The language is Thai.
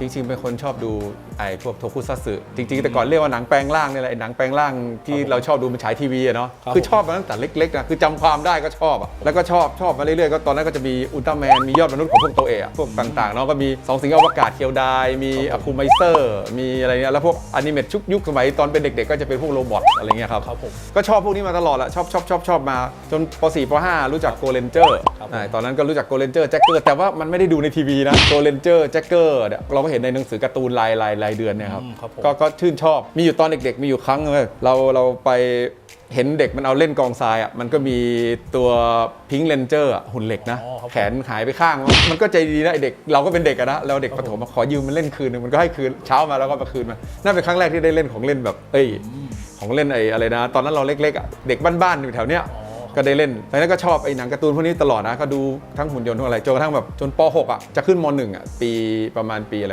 จริงๆ เป็นคนชอบดูไอ้พวกโทคุซัตสึจริง ๆ แต่ก่อนเรียกว่าหนังแปลงร่างนี่แหละไอ้หนังแปลงร่างที่เราชอบดูมันฉายทีวีอะเนาะครับคือชอบมาตั้งแต่เล็กๆนะคือจำความได้ก็ชอบอะแล้วก็ชอบชอบมาเรื่อยๆก็ตอนนั้นก็จะมีอุลตร้าแมนมียอดมนุษย์ของพวกโตเอะพวกต่างๆเนาะก็มีสองสิงห์อวกาศเคียวดายมีอะคูไมเซอร์มีอะไรเงี้ยแล้วพวกอนิเมตชุกยุคสมัยตอนเป็นเด็กๆ ก็จะเป็นพวกโรบอทอะไรเงี้ยครับครับผมก็ชอบพวกนี้มาตลอดแหละชอบชอบชอบชอบมาจนป .4 ป .5 รู้จักโกเลนเจอร์ครับผม ตอนนั้นก็รู้จักโกเลนเจอร์แจ็คเกอร์แต่ว่ามันไม่ได้ดูในทีวีนะโกเลนเจอร์แจ็คเกอร์เนี่ยเราก็เห็นในหนังสือการ์ตูนรายรายรายเดือนเนี่ยครับอืมครับผม ก็ก็ชื่นชอบมีอยู่ตอนเด็ก ๆ มีอยู่ครั้งนึงเลยเราเราไปเห็นเด็กมันเอาเล่นกองทรายอะมันก็มีตัวพิงเลนเจอร์หุ่นเหล็กนะ อ๋อครับผม แขนหายไปข้าง มันก็ใจดีนะไอเด็กเราก็เป็นเด็กอะนะเราเด็กประถมมาขอยืมมันเล่นคืนนึงมันก็ให้คืนเช้ามาแล้วก็มาคืนมานั่นเป็นครั้งแรกที่ได้เล่นของเล่นแบบเอ้ยของเล่นไอ้อะไรนะ ตอนนั้นเราเล็กๆอะเด็กบ้านๆอยู่แถวเนี้ย อ๋อ ก็ได้เล่นแต่นั้นก็ชอบไอ้หนังการ์ตูนพวกนี้ตลอดนะ ก็ดูทั้งหุ่นยนต์ทั้งอะไร จนกระทั่งแบบจนป .6 อะ จะขึ้นม .1 อะ ปีประมาณปีอะไรว